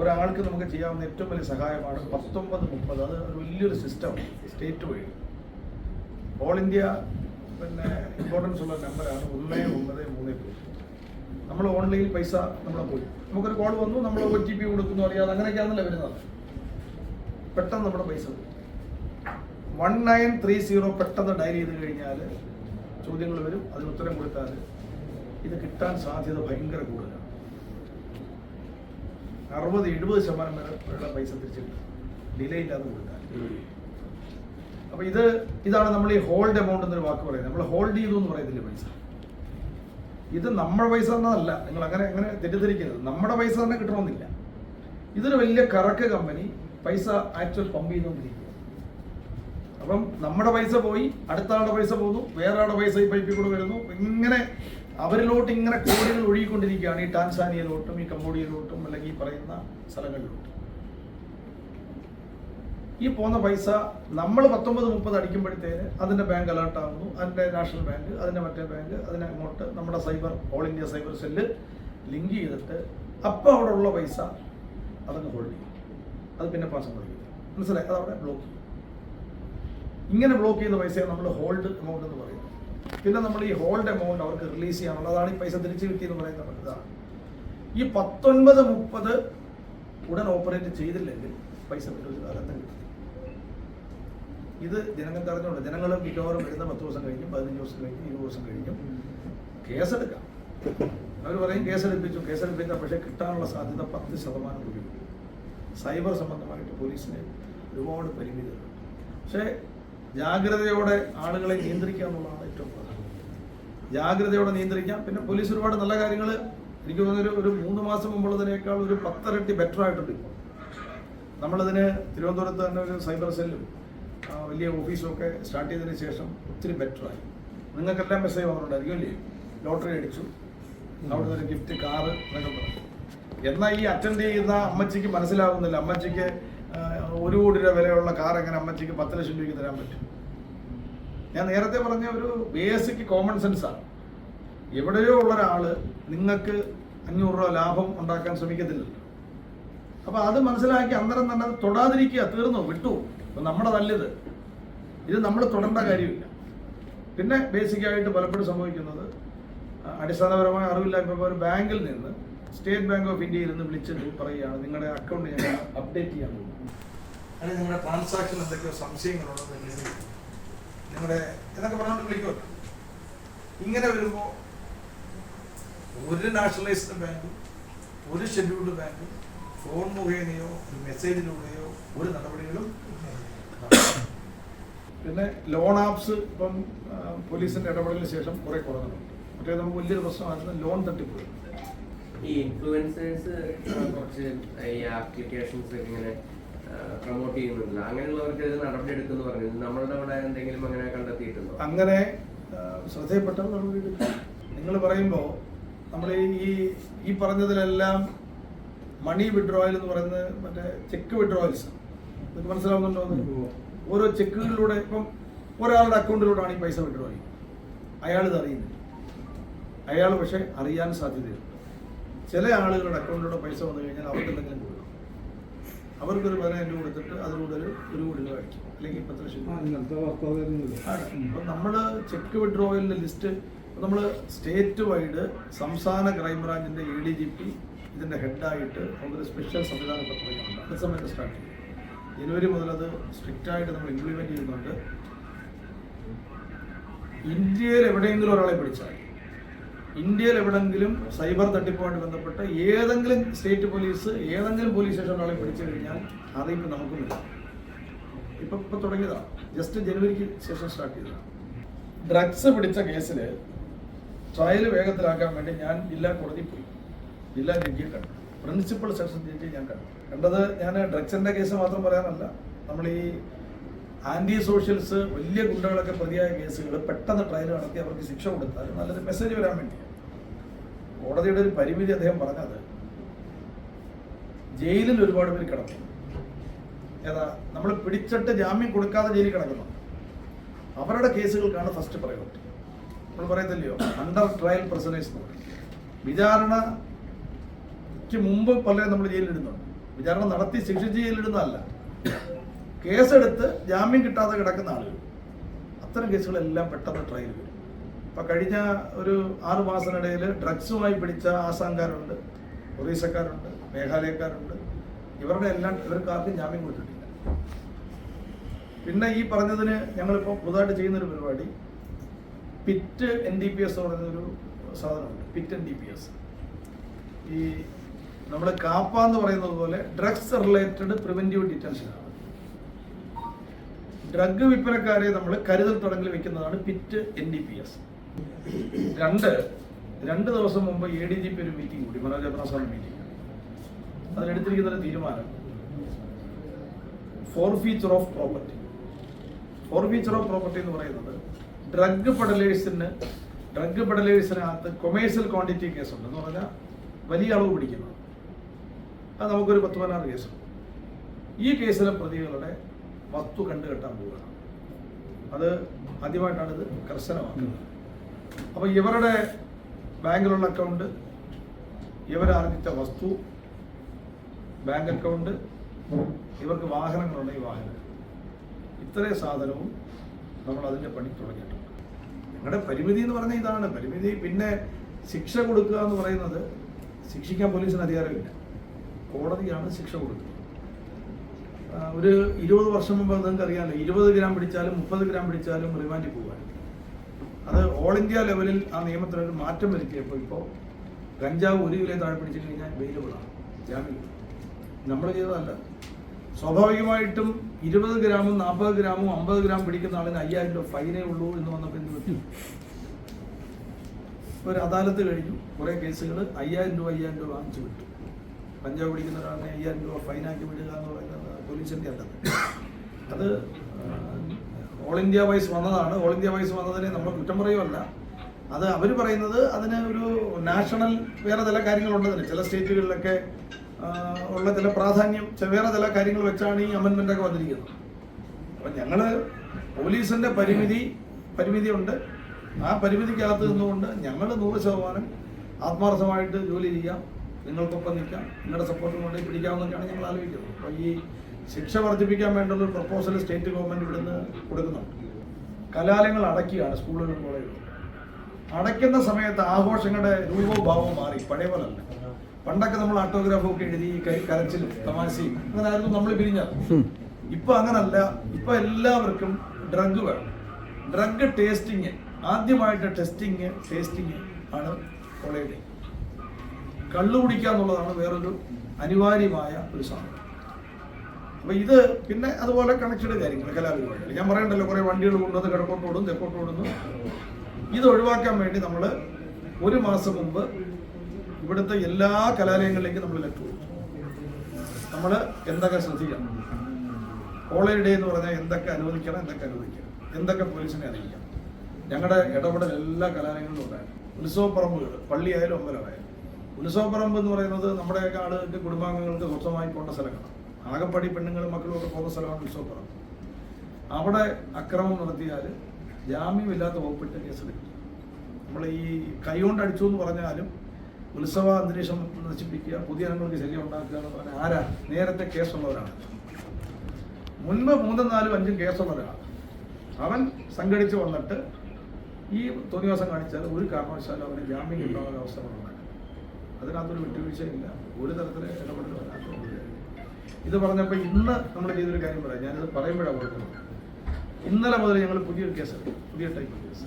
ഒരാൾക്ക് നമുക്ക് ചെയ്യാവുന്ന ഏറ്റവും വലിയ സഹായമാണ് പത്തൊമ്പത് മുപ്പത്. അത് വലിയൊരു സിസ്റ്റം സ്റ്റേറ്റ് വഴി. ഓൾ ഇന്ത്യ പിന്നെ ഇമ്പോർട്ടൻസ് ഉള്ള നമ്പറാണ് ഒന്ന് ഒമ്പത് മൂന്ന് പൂജ്യം നമ്മൾ ഓൺലൈനിൽ പൈസ നമ്മളെ പോയി. നമുക്കൊരു കോൾ വന്നു നമ്മൾ ഒ ടി പി കൊടുക്കുന്നു അറിയാതെ അങ്ങനെയൊക്കെയാണല്ലോ വരുന്നത്. പെട്ടെന്ന് നമ്മുടെ പൈസ പോയി. വൺ നയൻ ത്രീ സീറോ പെട്ടെന്ന് ഡയൽ ചെയ്ത് കഴിഞ്ഞാൽ ചോദ്യങ്ങൾ വരും അതിന് ഉത്തരം കൊടുത്താൽ ഇത് കിട്ടാൻ സാധ്യത ഭയങ്കര കൂടുതലാണ്. അറുപത് എഴുപത് ശതമാനം വരെ പൈസ തിരിച്ചിട്ട് ഡിലേ ഇല്ലാതെ കൊടുത്താൽ അപ്പൊ ഇത് ഇതാണ് നമ്മൾ ഈ ഹോൾഡ് എമൗണ്ട് എന്നൊരു വാക്ക് പറയുന്നത്. നമ്മൾ ഹോൾഡ് ചെയ്തു എന്ന് പറയത്തില്ല പൈസ? ഇത് നമ്മുടെ പൈസ എന്നതല്ല നിങ്ങൾ അങ്ങനെ അങ്ങനെ തെറ്റിദ്ധരിക്കരുത്. നമ്മുടെ പൈസ തന്നെ കിട്ടണമെന്നില്ല. ഇതൊരു വലിയ കറക്ക് കമ്പനി പൈസ ആക്ച്വൽ പമ്പ് ചെയ്തുകൊണ്ടിരിക്കുക അപ്പം നമ്മുടെ പൈസ പോയി അടുത്ത ആളുടെ പൈസ പോകുന്നു വേറെ ആളുടെ പൈസ ഈ പൈപ്പിൽ കൂടെ വരുന്നു. ഇങ്ങനെ അവരിലോട്ട് ഇങ്ങനെ കോടികൾ ഒഴുകിക്കൊണ്ടിരിക്കുകയാണ് ഈ ടാൻസാനിയയിലോട്ടും ഈ കമ്പോഡിയയിലോട്ടും അല്ലെങ്കിൽ ഈ പറയുന്ന സ്ഥലങ്ങളിലോട്ടും. ഈ പോകുന്ന പൈസ നമ്മൾ പത്തൊമ്പത് മുപ്പത് അടിക്കുമ്പോഴത്തേന് അതിന്റെ ബാങ്ക് അലേർട്ട് ആകുന്നു അതിന്റെ നാഷണൽ ബാങ്ക് അതിന്റെ മറ്റേ ബാങ്ക് അതിനെ അങ്ങോട്ട് നമ്മുടെ cyber all India cyber cell link ചെയ്തിട്ട് അപ്പോൾ അവിടെ ഉള്ള പൈസ അതങ്ങ് ഹോൾഡ് ചെയ്യും. അത് പിന്നെ പാസം കൊടുക്കില്ല മനസ്സിലായി? അത് അവിടെ ബ്ലോക്ക് ചെയ്യും. ഇങ്ങനെ ബ്ലോക്ക് ചെയ്യുന്ന പൈസയെ നമ്മൾ ഹോൾഡ് എമൗണ്ട് എന്ന് പറയും പിന്നെ നമ്മൾ ഈ ഹോൾഡ് എമൗണ്ട് അവർക്ക് റിലീസ് ചെയ്യാനുള്ളത് അതാണ് ഈ പൈസ തിരിച്ചു കിട്ടിയെന്ന് പറയുന്നത് ഇതാണ്. ഈ പത്തൊൻപത് മുപ്പത് ഉടൻ ഓപ്പറേറ്റ് ചെയ്തില്ലെങ്കിൽ പൈസ ഒരു കാലത്ത് കിട്ടും. ഇത് ജനങ്ങൾക്ക് അറിഞ്ഞുകൊണ്ട് ജനങ്ങൾ മിക്കവാറും വരുന്ന പത്ത് ദിവസം കഴിഞ്ഞും പതിനഞ്ച് ദിവസം കഴിഞ്ഞും ഇരുപത് ദിവസം കഴിഞ്ഞും കേസെടുക്കാം. അവർ പറയും കേസെടുപ്പിച്ചു കേസെടുപ്പിച്ച പക്ഷേ കിട്ടാനുള്ള സാധ്യത പത്ത് ശതമാനം കൂടി ഉണ്ട്. സൈബർ സംബന്ധമായിട്ട് പോലീസിന് ഒരുപാട് പരിമിതി പക്ഷേ ജാഗ്രതയോടെ ആളുകളെ നിയന്ത്രിക്കുക എന്നുള്ളതാണ് ഏറ്റവും പ്രധാനം. ജാഗ്രതയോടെ നിയന്ത്രിക്കാം പിന്നെ പോലീസ് ഒരുപാട് നല്ല കാര്യങ്ങൾ എനിക്ക് തോന്നുന്നൊരു ഒരു മൂന്ന് മാസം മുമ്പുള്ളതിനേക്കാൾ ഒരു പത്തരട്ടി ബെറ്റർ ആയിട്ടുണ്ട് നമ്മളിതിന് തിരുവനന്തപുരത്ത് തന്നെ ഒരു സൈബർ സെല്ലും വലിയ ഓഫീസൊക്കെ സ്റ്റാർട്ട് ചെയ്തതിന് ശേഷം ഒത്തിരി ബെറ്ററായി നിങ്ങൾക്കെല്ലാം മെസ്സേജ് വന്നിട്ടുണ്ടായിരിക്കും അല്ലേ? ലോട്ടറി അടിച്ചു. അവിടെ ഒരു ഗിഫ്റ്റ് കാറ് എന്നൊക്കെ പറഞ്ഞു. എന്നാൽ ഈ അറ്റൻഡ് ചെയ്യുന്ന അമ്മച്ചിക്ക് മനസ്സിലാവുന്നില്ല. അമ്മച്ചിക്ക് ഒരു കോടി രൂപ വിലയുള്ള കാർ എങ്ങനെ അമ്മച്ചിക്ക് പത്ത് ലക്ഷം രൂപയ്ക്ക് തരാൻ പറ്റും? ഞാൻ നേരത്തെ പറഞ്ഞ ഒരു ബേസിക് കോമൺ സെൻസാണ് എവിടെയോ ഉള്ള ഒരാൾ നിങ്ങൾക്ക് അഞ്ഞൂറ് രൂപ ലാഭം ഉണ്ടാക്കാൻ ശ്രമിക്കത്തില്ലല്ലോ. അപ്പോൾ അത് മനസ്സിലാക്കി അന്നേരം തന്നെ തൊടാതിരിക്കുക തീർന്നു? വിട്ടു. അപ്പൊ നമ്മുടെ നല്ലത് ഇത് നമ്മൾ തുടരേണ്ട കാര്യമില്ല. പിന്നെ ബേസിക്കായിട്ട് പലപ്പോഴും സംഭവിക്കുന്നത് അടിസ്ഥാനപരമായ അറിവില്ലായ്മ ഒരു ബാങ്കിൽ നിന്ന് സ്റ്റേറ്റ് ബാങ്ക് ഓഫ് ഇന്ത്യയിൽ നിന്ന് വിളിച്ചിട്ട് പറയുകയാണ്. നിങ്ങളുടെ അക്കൗണ്ട് ഞങ്ങൾ അപ്ഡേറ്റ് ചെയ്യാൻ പോകുന്നു. അല്ലെങ്കിൽ നിങ്ങളുടെ ട്രാൻസാക്ഷൻ എന്തൊക്കെയോ സംശയങ്ങളുണ്ടെന്ന് നിങ്ങളുടെ എന്നൊക്കെ പറഞ്ഞുകൊണ്ട് വിളിക്കുമല്ലോ ഇങ്ങനെ വരുമ്പോൾ ഒരു നാഷണലൈസ്ഡ് ബാങ്കും ഒരു ഷെഡ്യൂൾഡ് ബാങ്കും ഫോൺ മുഖേനയോ ഒരു മെസ്സേജിലൂടെയോ ഒരു നടപടികളും. പിന്നെ ലോൺ ആപ്സ് ഇപ്പം പോലീസിന്റെ ഇടപെടലിന് ശേഷം കുറെ കുറഞ്ഞിട്ടുണ്ട് മറ്റേ നമുക്ക് വലിയൊരു പ്രശ്നമായിരുന്നു ലോൺ തട്ടിപ്പ്. ഈ ഇൻഫ്ലുവൻസേഴ്സ് കുറച്ച് ഈ ആപ്ലിക്കേഷൻസ് ഇങ്ങനെ പ്രൊമോട്ട് ചെയ്യുന്നുണ്ടല്ലോ. അങ്ങനെയുള്ളവർക്കെതിരെ നടപടി എടുക്കുന്നു പറഞ്ഞു. നമ്മളുടെ അവിടെ എന്തെങ്കിലും അങ്ങനെ കണ്ടെത്തിയിട്ടുണ്ടോ? അങ്ങനെ ആ, ശ്രദ്ധയിൽപ്പെട്ടത് നടപടി നിങ്ങൾ പറയുമ്പോൾ നമ്മൾ ഈ ഈ പറഞ്ഞതിലെല്ലാം മണി വിഡ്രോയൽ എന്ന് പറയുന്നത് മറ്റേ ചെക്ക് വിഡ്രോയൽസ്. നിങ്ങൾക്ക് മനസ്സിലാവുന്നുണ്ടോ എന്ന്? ഓരോ ചെക്കുകളിലൂടെ ഇപ്പം ഒരാളുടെ അക്കൗണ്ടിലൂടെയാണ് ഈ പൈസ വിഡ്രോ ചെയ്യുന്നത് അയാൾ ഇത് അറിയുന്നില്ല. അയാൾ പക്ഷേ അറിയാൻ സാധ്യതയുണ്ട്. ചില ആളുകളുടെ അക്കൗണ്ടിലൂടെ പൈസ വന്നു കഴിഞ്ഞാൽ അവർക്ക് എന്തെങ്കിലും കൊടുക്കും. അവർക്കൊരു പതിനായിരം രൂപ കൊടുത്തിട്ട് അതിലൂടെ ഒരു ഒരു കോടി രൂപ അടിക്കും അല്ലെങ്കിൽ പത്ത് ലക്ഷം രൂപ നമ്മൾ അപ്പൊ നമ്മൾ ചെക്ക് വിഡ്രോയലിന്റെ ലിസ്റ്റ് നമ്മൾ സ്റ്റേറ്റ് വൈഡ് സംസ്ഥാന ക്രൈംബ്രാഞ്ചിന്റെ എ ഡി ജി പി ഇതിന്റെ ഹെഡായിട്ട് നമുക്കൊരു സ്പെഷ്യൽ സംവിധാനം സമയത്ത് സ്റ്റാർട്ട് ചെയ്യും. ജനുവരി മുതൽ അത് സ്ട്രിക്റ്റ് ആയിട്ട് നമ്മൾ ഇംപ്ലിമെന്റ് ചെയ്യുന്നുണ്ട് ഇന്ത്യയിൽ എവിടെയെങ്കിലും ഒരാളെ പിടിച്ചാൽ ഇന്ത്യയിൽ എവിടെങ്കിലും സൈബർ തട്ടിപ്പുമായിട്ട് ബന്ധപ്പെട്ട് ഏതെങ്കിലും സ്റ്റേറ്റ് പോലീസ് ഏതെങ്കിലും പോലീസ് സ്റ്റേഷൻ ഒരാളെ പിടിച്ചു കഴിഞ്ഞാൽ അറിയിപ്പ് നമുക്കും വരും. ഇപ്പൊ ഇപ്പൊ തുടങ്ങിയതാ. ജസ്റ്റ് ജനുവരിക്ക് ശേഷം സ്റ്റാർട്ട് ചെയ്തതാണ് ഡ്രഗ്സ് പിടിച്ച കേസിൽ ട്രയൽ വേഗത്തിലാക്കാൻ വേണ്ടി ഞാൻ ജില്ലാ കോടതി പോയി. ജില്ലാ ജഡ്ജിയെ കണ്ടു. പ്രിൻസിപ്പൽ സെഷൻ ജഡ്ജി ഞാൻ കണ്ടു. കണ്ടത് ഞാൻ ഡ്രഗ്സിന്റെ കേസ് മാത്രം പറയാനല്ല. നമ്മൾ ഈ ആന്റി സോഷ്യൽസ് വലിയ ഗുണ്ടകളൊക്കെ പ്രതിയായ കേസുകൾ പെട്ടെന്ന് ട്രയൽ നടത്തി അവർക്ക് ശിക്ഷ കൊടുത്താൽ നല്ലൊരു മെസ്സേജ് വരാൻ വേണ്ടിയാണ് കോടതിയുടെ ഒരു പരിമിതി അദ്ദേഹം പറഞ്ഞത്. ജയിലിൽ ഒരുപാട് പേര് കിടക്കും ഏതാ നമ്മൾ പിടിച്ചിട്ട് ജാമ്യം കൊടുക്കാതെ ജയിലിൽ കിടക്കുന്നു. അവരുടെ കേസുകൾക്കാണ് ഫസ്റ്റ് പ്രയോറിറ്റി നമ്മൾ പറയത്തില്ലയോ? അണ്ടർ ട്രയൽ പ്രസനേഴ്സ് എന്ന് പറയും. വിചാരണയ്ക്ക് മുമ്പ് പലരും നമ്മൾ ജയിലിലിടുന്നുണ്ട് വിചാരണ നടത്തി ശിക്ഷിച്ച് ജയിലിടുന്നതല്ല കേസെടുത്ത് ജാമ്യം കിട്ടാതെ കിടക്കുന്ന ആളുകൾ. അത്തരം കേസുകളെല്ലാം പെട്ടെന്ന് ട്രയൽ വരും. ഇപ്പം കഴിഞ്ഞ ഒരു ആറു മാസത്തിനിടയിൽ ഡ്രഗ്സുമായി പിടിച്ച ആസാംകാരുണ്ട് ഒറീസക്കാരുണ്ട് മേഘാലയക്കാരുണ്ട്. ഇവരുടെ എല്ലാം ഇവർക്ക് ആർക്കും ജാമ്യം കൊടുത്തിട്ടില്ല. പിന്നെ ഈ പറഞ്ഞതിന് ഞങ്ങളിപ്പോൾ പുതുതായിട്ട് ചെയ്യുന്നൊരു പരിപാടി. PIT N D P S എന്ന് പറയുന്നൊരു സാധനമുണ്ട്. PIT N D P S ഈ നമ്മൾ കാപ്പ എന്ന് പറയുന്നത് പോലെ ഡ്രഗ്സ് റിലേറ്റഡ് പ്രിവെന്റീവ് ഡിറ്റൻഷനാണ് ഡ്രഗ് വിൽപ്പനക്കാരെ നമ്മൾ കരുതൽ തടങ്കിൽ വെക്കുന്നതാണ് PIT N D P S രണ്ട് രണ്ട് ദിവസം മുമ്പ് എ ഡി ജി പി ഒരു മീറ്റിംഗ് കൂടി മനോജ് അബ്രാസാണ് മീറ്റിംഗ് അതിലെടുത്തിരിക്കുന്ന ഒരു തീരുമാനം. Forfeiture of property forfeiture of property എന്ന് പറയുന്നത് ഡ്രഗ് പെഡലേഴ്സിന് ഡ്രഗ് പെഡലേഴ്സിനകത്ത് കൊമേഴ്സ്യൽ ക്വാണ്ടിറ്റി കേസുണ്ട് എന്ന് പറഞ്ഞാൽ വലിയ അളവ് പിടിക്കുന്നത് അത് നമുക്കൊരു പത്ത് പതിനാറ് കേസ്. ഈ കേസിലെ പ്രതികളുടെ വസ്തു കണ്ടുകെട്ടാൻ പോവുകയാണ്. അത് ആദ്യമായിട്ടാണ് ഇത് കർശനമാക്കുന്നത്. അപ്പോൾ ഇവരുടെ ബാങ്കിലുള്ള അക്കൗണ്ട് ഇവരാർജിച്ച വസ്തു ബാങ്ക് അക്കൗണ്ട് ഇവർക്ക് വാഹനങ്ങളുണ്ട് ഈ വാഹനം. ഇത്രയും സാധനവും നമ്മൾ അതിന്റെ പണി തുടങ്ങിയിട്ടുണ്ട്. ഞങ്ങളുടെ പരിമിതി എന്ന് പറഞ്ഞാൽ ഇതാണ്. പരിമിതി പിന്നെ ശിക്ഷ കൊടുക്കുക എന്ന് പറയുന്നത് ശിക്ഷിക്കാൻ പോലീസിന് അധികാരമില്ല. കോടതിയാണ് ശിക്ഷ കൊടുക്കുന്നത് ഒരു ഇരുപത് വർഷം മുമ്പ് നിങ്ങൾക്ക് അറിയാമല്ലോ ഇരുപത് ഗ്രാം പിടിച്ചാലും മുപ്പത് ഗ്രാം പിടിച്ചാലും റിമാൻഡിൽ പോകാൻ അത് ഓൾ ഇന്ത്യ ലെവലിൽ ആ നിയമത്തിനൊരു മാറ്റം വരുത്തിയപ്പോൾ ഇപ്പോൾ കഞ്ചാവ് ഒരു കിലോ താഴെ പിടിച്ചു കഴിഞ്ഞാൽ വെയിലബിളാണ് ജാമ്യം. നമ്മൾ ചെയ്തതല്ല. സ്വാഭാവികമായിട്ടും ഇരുപത് ഗ്രാമും നാൽപ്പത് ഗ്രാമും അമ്പത് ഗ്രാം പിടിക്കുന്ന ആളിന് അയ്യായിരം രൂപ ഫൈനേ ഉള്ളൂ എന്ന് വന്നപ്പോൾ എന്ത് പറ്റി? ഒരു അദാലത്ത് കഴിഞ്ഞു. കുറേ കേസുകൾ അയ്യായിരം രൂപ അയ്യായിരം രൂപ വാങ്ങിച്ചു വിട്ടു. പഞ്ചാബ് പിടിക്കുന്ന ഒരാളിനെ അയ്യായിരം രൂപ ഫൈനാക്കി വിടുക എന്ന് പറയുന്നത് പോലീസിന്റെ അല്ല അത് ഓൾ ഇന്ത്യ വൈസ് വന്നതാണ്. ഓൾ ഇന്ത്യ വൈസ് വന്നതിനെ നമ്മൾ കുറ്റം പറയുമല്ല അത് അവർ പറയുന്നത് അതിന് ഒരു നാഷണൽ വേറെ ചില കാര്യങ്ങളുണ്ട് തന്നെ ചില സ്റ്റേറ്റുകളിലൊക്കെ ഉള്ള ചില പ്രാധാന്യം വേറെ ചില കാര്യങ്ങൾ വെച്ചാണ് ഈ അമെൻമെന്റ് ഒക്കെ വന്നിരിക്കുന്നത്. അപ്പം ഞങ്ങൾ പോലീസിന്റെ പരിമിതി പരിമിതിയുണ്ട്. ആ പരിമിതിക്കകത്ത് നിന്നുകൊണ്ട് ഞങ്ങൾ നൂറ് ശതമാനം ആത്മാർത്ഥമായിട്ട് ജോലി ചെയ്യാം. നിങ്ങൾക്കൊപ്പം നിൽക്കാം. നിങ്ങളുടെ സപ്പോർട്ടും കൊണ്ട് പിടിക്കാവുന്നൊക്കെയാണ് ഞങ്ങൾ ആലോചിക്കുന്നത്. അപ്പോൾ ഈ ശിക്ഷ വർദ്ധിപ്പിക്കാൻ വേണ്ടുള്ള ഒരു പ്രപ്പോസൽ സ്റ്റേറ്റ് ഗവൺമെന്റ് ഇവിടുന്ന് കൊടുക്കുന്നുണ്ട്. കലാലയങ്ങൾ അടയ്ക്കുകയാണ് സ്കൂളുകളും കോളേജുകളും. അടയ്ക്കുന്ന സമയത്ത് ആഘോഷങ്ങളുടെ രൂപവും ഭാവവും മാറി. പഴയ പോലെ അല്ല. പണ്ടൊക്കെ നമ്മൾ ഓട്ടോഗ്രാഫൊക്കെ എഴുതി കൈ കരച്ചിലും തമാശയും അങ്ങനായിരുന്നു നമ്മൾ പിരിഞ്ഞത്. ഇപ്പം അങ്ങനല്ല. ഇപ്പം എല്ലാവർക്കും ഡ്രഗ് വേണം. ഡ്രഗ് ടേസ്റ്റിങ് ആദ്യമായിട്ട് ടെസ്റ്റിങ് ടേസ്റ്റിങ് ആണ് കോളേജിൽ കള്ളു കുടിക്കുക എന്നുള്ളതാണ് വേറൊരു അനിവാര്യമായ ഒരു സാധനം. അപ്പൊ ഇത് പിന്നെ അതുപോലെ കണക്റ്റഡ് കാര്യങ്ങൾ കലാപരിപാടികൾ ഞാൻ പറയണ്ടല്ലോ കുറെ വണ്ടികൾ കൊണ്ടുവന്ന് കിഴക്കോട്ട് ഓടും തെക്കോട്ട് ഓടുന്നു ഇത് ഒഴിവാക്കാൻ വേണ്ടി നമ്മൾ ഒരു മാസം മുമ്പ് ഇവിടുത്തെ എല്ലാ കലാലയങ്ങളിലേക്കും നമ്മൾ ലെറ്റർ കൊടുക്കും നമ്മൾ എന്തൊക്കെ ശ്രദ്ധിക്കണം? കോളേജ് ഡേ എന്ന് പറഞ്ഞാൽ എന്തൊക്കെ അനുവദിക്കണം എന്തൊക്കെ അനുവദിക്കണം എന്തൊക്കെ പോലീസിനെ അറിയിക്കാം ഞങ്ങളുടെ ഇടപെടൽ എല്ലാ കലാലയങ്ങളിലും ഉണ്ടായിരുന്നു. ഉത്സവപ്പറമ്പുകൾ പള്ളിയായാലും അമ്പലമായാലും. ഉത്സവപ്പറമ്പ് എന്ന് പറയുന്നത് നമ്മുടെ ആളുകൾക്ക് കുടുംബാംഗങ്ങൾക്ക് സ്വന്തമായി പോകേണ്ട സ്ഥലങ്ങളാണ്. ആകപ്പടി പെണ്ണുങ്ങളും മക്കളും ഒക്കെ പോകുന്ന സ്ഥലമാണ് ഉത്സവപ്പറമ്പ്. അവിടെ അക്രമം നടത്തിയാൽ ജാമ്യമില്ലാത്ത വകുപ്പിട്ട് കേസെടുക്കും. നമ്മൾ ഈ കൈകൊണ്ട് അടിച്ചു എന്ന് പറഞ്ഞാലും ഉത്സവ അന്തരീക്ഷം നശിപ്പിക്കുക പുതിയ ജനങ്ങൾക്ക് ശല്യം ഉണ്ടാക്കുക എന്ന് പറഞ്ഞാൽ ആരാ നേരത്തെ കേസുള്ളവരാണ്. മുൻപ് മൂന്നും നാലും അഞ്ചും കേസുള്ളവരാണ്. അവൻ സംഘടിച്ച് വന്നിട്ട് ഈ തോന്നിവാസം കാണിച്ചാൽ ഒരു കാരണവശാലും അവന് ജാമ്യം കിട്ടാനുള്ള അവസ്ഥ ഉണ്ടാക്കും അതിനകത്തൊരു വിട്ടുവീഴ്ചയില്ല. ഒരു തരത്തിലെ ഇടപെടൽ ഇത് പറഞ്ഞപ്പോൾ ഇന്ന് നമ്മൾ ചെയ്തൊരു കാര്യം പറയാം. ഞാനിത് പറയുമ്പോഴാണ് കൊടുക്കുന്നത് ഇന്നലെ മുതൽ ഞങ്ങൾ പുതിയൊരു കേസ്. പുതിയ ടൈപ്പ് കേസ്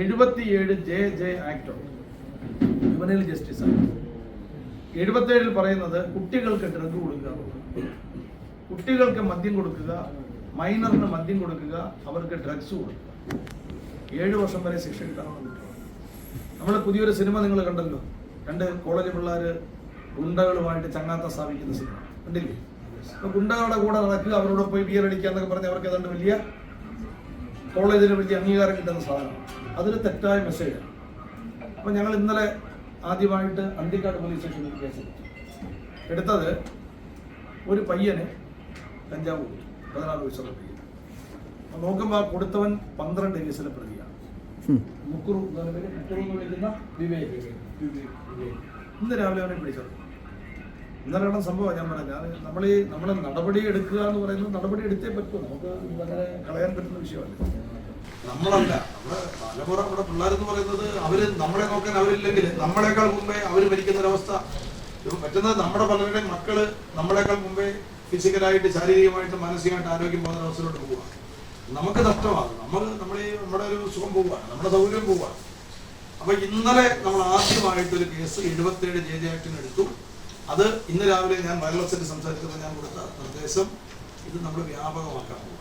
എഴുപത്തിയേഴ് J J act criminal justice act എഴുപത്തേഴിൽ പറയുന്നത് കുട്ടികൾക്ക് ഡ്രഗ് കൊടുക്കുക. കുട്ടികൾക്ക് മദ്യം കൊടുക്കുക. മൈനറിന് മദ്യം കൊടുക്കുക. അവർക്ക് ഡ്രഗ്സ് കൊടുക്കുക. ഏഴ് വർഷം വരെ ശിക്ഷ കിട്ടാനുള്ള നമ്മൾ പുതിയൊരു സിനിമ നിങ്ങൾ കണ്ടല്ലോ. രണ്ട് കോളേജ് പിള്ളേർ ഗുണ്ടകളുമായിട്ട് ചങ്ങാത്ത സ്ഥാപിക്കുന്ന സിനിമ. കണ്ടില്ലേ? അപ്പൊ ഗുണ്ടകളുടെ കൂടെ നടക്കുക അവരോട് പോയി ബിയർ അടിക്കുക എന്നൊക്കെ പറഞ്ഞ് അവർക്ക് ഏതാണ്ട് വലിയ കോളേജിന് വലിയ അംഗീകാരം കിട്ടുന്ന സാധനം. അതൊരു തെറ്റായ മെസ്സേജ് അപ്പോൾ ഞങ്ങൾ ഇന്നലെ ആദ്യമായിട്ട് അന്തിക്കാട് പോലീസ് സ്റ്റേഷനിൽ കേസ് എടുത്തു. എടുത്തത് ഒരു പയ്യന് കഞ്ചാവ് കൊടുത്തു. പതിനാറ് വയസ്സുള്ള പയ്യൻ. അപ്പോൾ നോക്കുമ്പോൾ കൊടുത്തവൻ പന്ത്രണ്ട് കേസിലെ പ്രതിയാണ്. മുക്കുറു എന്ന് എന്ന് വിളിക്കുന്ന വിവേക്. ഇന്ന് രാവിലെ അവനെ പിടിച്ചത് ഇന്നലെ നടന്ന സംഭവം ഞാൻ പറഞ്ഞത്. ഞാൻ നമ്മൾ ഈ നമ്മൾ നടപടി എടുക്കുക എന്ന് പറയുന്നത് നടപടി എടുത്തേ പറ്റൂ. നമുക്ക് വളരെ കളയാൻ പറ്റുന്ന വിഷയമല്ല. നമ്മളല്ല. നമ്മുടെ തലമുറ നമ്മുടെ പിള്ളേരെന്ന് പറയുന്നത് അവർ നമ്മളെ നോക്കാൻ അവരില്ലെങ്കിൽ നമ്മളെക്കാൾ മുമ്പേ അവർ മരിക്കുന്ന ഒരവസ്ഥ. പറ്റുന്നത് നമ്മുടെ പലരുടെയും മക്കൾ നമ്മളെക്കാൾ മുമ്പേ ഫിസിക്കലായിട്ട് ശാരീരികമായിട്ട് മാനസികമായിട്ട് ആരോഗ്യം പോകുന്ന അവസ്ഥയിലോട്ട് പോവുക. നമുക്ക് നഷ്ടമാണ് നമ്മൾ നമ്മുടെ നമ്മുടെ ഒരു സുഖം പോവുകയാണ്. നമ്മുടെ സൗകര്യം പോവുകയാണ്. അപ്പൊ ഇന്നലെ നമ്മൾ ആദ്യമായിട്ട് ഒരു കേസ് എഴുപത്തിയേഴ് ജെ ജെ ആക്ടിന് എടുത്തു. അത് ഇന്ന് രാവിലെ ഞാൻ വയർലെസ്സിൽ സംസാരിച്ചപ്പോൾ ഞാൻ കൊടുത്ത നിർദ്ദേശം ഇത് നമ്മൾ വ്യാപകമാക്കാൻ പോകും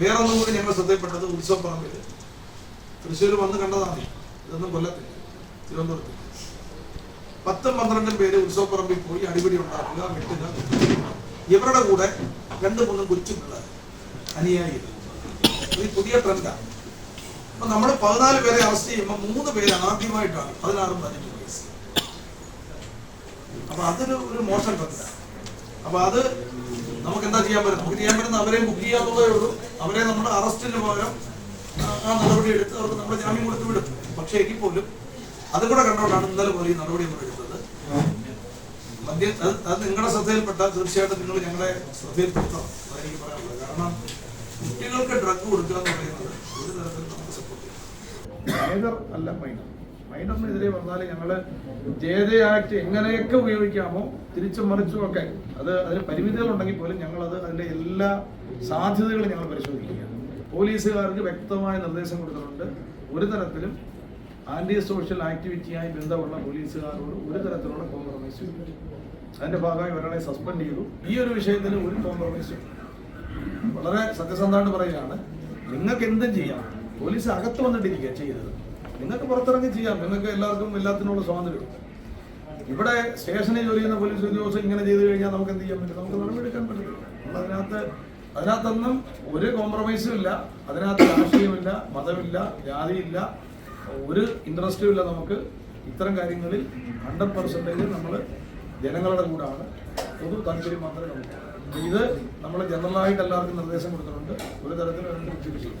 വേറെ ഒന്നും കൂടി ഞങ്ങൾ ശ്രദ്ധയിൽപ്പെട്ടത് ഉത്സവപ്പറമ്പിൽ തൃശ്ശൂർ വന്ന് കണ്ടതാണ്. ഇതൊന്നും കൊല്ലത്തില്ല. തിരുവനന്തപുരത്ത്. പത്തും പന്ത്രണ്ടും പേര് ഉത്സവപ്പറമ്പിൽ പോയി അടിപിടി ഉണ്ടാക്കുക വെട്ടുക ഇവരുടെ കൂടെ രണ്ട് മൂന്നും കൊച്ചു പിള്ളേർ അനുയായികൾ. ഇത് പുതിയ ട്രെൻഡാണ് അപ്പൊ നമ്മൾ പതിനാല് പേരെ അറസ്റ്റ് ചെയ്യുമ്പോൾ മൂന്ന് പേര് ആദ്യമായിട്ടാണ് പതിനാറും പതിനഞ്ചും വയസ്സ് അപ്പൊ അതൊരു ഒരു മോശം കത്ത അപ്പൊ അത് നമുക്ക് എന്താ ചെയ്യാൻ പറ്റും? നമുക്ക് ചെയ്യാൻ പറ്റുന്ന അവരെ ബുക്ക് ചെയ്യാന്നുള്ളതേ ഉള്ളൂ. അവരെ നമ്മൾ അറസ്റ്റിന് പകരം ആ- നടപടി എടുത്ത് അവർക്ക് നമ്മുടെ ജാമ്യം കൊടുത്ത് വിടും. പക്ഷേ എങ്കിൽ പോലും അതും കൂടെ കണ്ടുകൊണ്ടാണ് ഇന്നലെ പോലെ ഈ നടപടി നമ്മൾ എടുത്തത്. മദ്യ അത് നിങ്ങളുടെ ശ്രദ്ധയിൽപ്പെട്ടാൽ തീർച്ചയായിട്ടും നിങ്ങൾ ഞങ്ങളെ ശ്രദ്ധയിൽപ്പെടുത്തണം. അതെനിക്ക് പറയാനുള്ളത്. കാരണം കുട്ടികൾക്ക് ഡ്രഗ് കൊടുക്കുക എന്ന് പറയുന്നത് ഒരു തരത്തിലും നമുക്ക് സപ്പോർട്ട് ചെയ്യാം മൈനർ അല്ല മൈനർ. മൈനറിനെതിരെ വന്നാൽ ഞങ്ങൾ ജെ ആക്ട് എങ്ങനെയൊക്കെ ഉപയോഗിക്കാമോ തിരിച്ചും മറിച്ചും ഒക്കെ അത് അതിന് പരിമിതികളുണ്ടെങ്കിൽ പോലും ഞങ്ങൾ അത് അതിന്റെ എല്ലാ സാധ്യതകളും ഞങ്ങൾ പരിശോധിക്കുക പോലീസുകാർക്ക് വ്യക്തമായ നിർദ്ദേശം കൊടുത്തിട്ടുണ്ട്. ഒരു തരത്തിലും ആന്റി സോഷ്യൽ ആക്ടിവിറ്റിയായി ബന്ധമുള്ള പോലീസുകാരോട് ഒരു തരത്തിലുള്ള കോംപ്രമൈസും അതിന്റെ ഭാഗമായി ഒരാളെ സസ്പെൻഡ് ചെയ്തു. ഈ ഒരു വിഷയത്തിൽ ഒരു കോംപ്രമൈസും. വളരെ സത്യസന്ധമായിട്ട് പറയുകയാണ്. നിങ്ങൾക്ക് എന്തും ചെയ്യാം. പോലീസ് അകത്ത് വന്നിട്ടിരിക്കുക ചെയ്തത്. നിങ്ങൾക്ക് പുറത്തിറങ്ങി ചെയ്യാം. നിങ്ങൾക്ക് എല്ലാവർക്കും എല്ലാത്തിനുള്ള സ്വാതന്ത്ര്യമുണ്ട് ഇവിടെ സ്റ്റേഷനിൽ ജോലി ചെയ്യുന്ന പോലീസ് ഉദ്യോഗസ്ഥർ ഇങ്ങനെ ചെയ്തു കഴിഞ്ഞാൽ നമുക്ക് എന്ത് ചെയ്യാൻ പറ്റും? നമുക്ക് നടപടിയെടുക്കാൻ പറ്റില്ല അതിനകത്ത് അതിനകത്തൊന്നും ഒരു കോംപ്രമൈസും ഇല്ല. അതിനകത്ത് രാഷ്ട്രീയമില്ല മതമില്ല ജാതിയില്ല. ഒരു ഇൻട്രസ്റ്റും ഇല്ല നമുക്ക്. ഇത്തരം കാര്യങ്ങളിൽ ഹൺഡ്രഡ് പെർസെന്റേജ് നമ്മൾ ജനങ്ങളുടെ കൂടാണ്. പൊതു താല്പര്യം മാത്രമേ നമുക്ക്. ഇത് നമ്മൾ ജനറലായിട്ട് എല്ലാവർക്കും നിർദ്ദേശം കൊടുത്തിട്ടുണ്ട്. ഒരു തരത്തിലും വിട്ടുവീഴ്ചയില്ല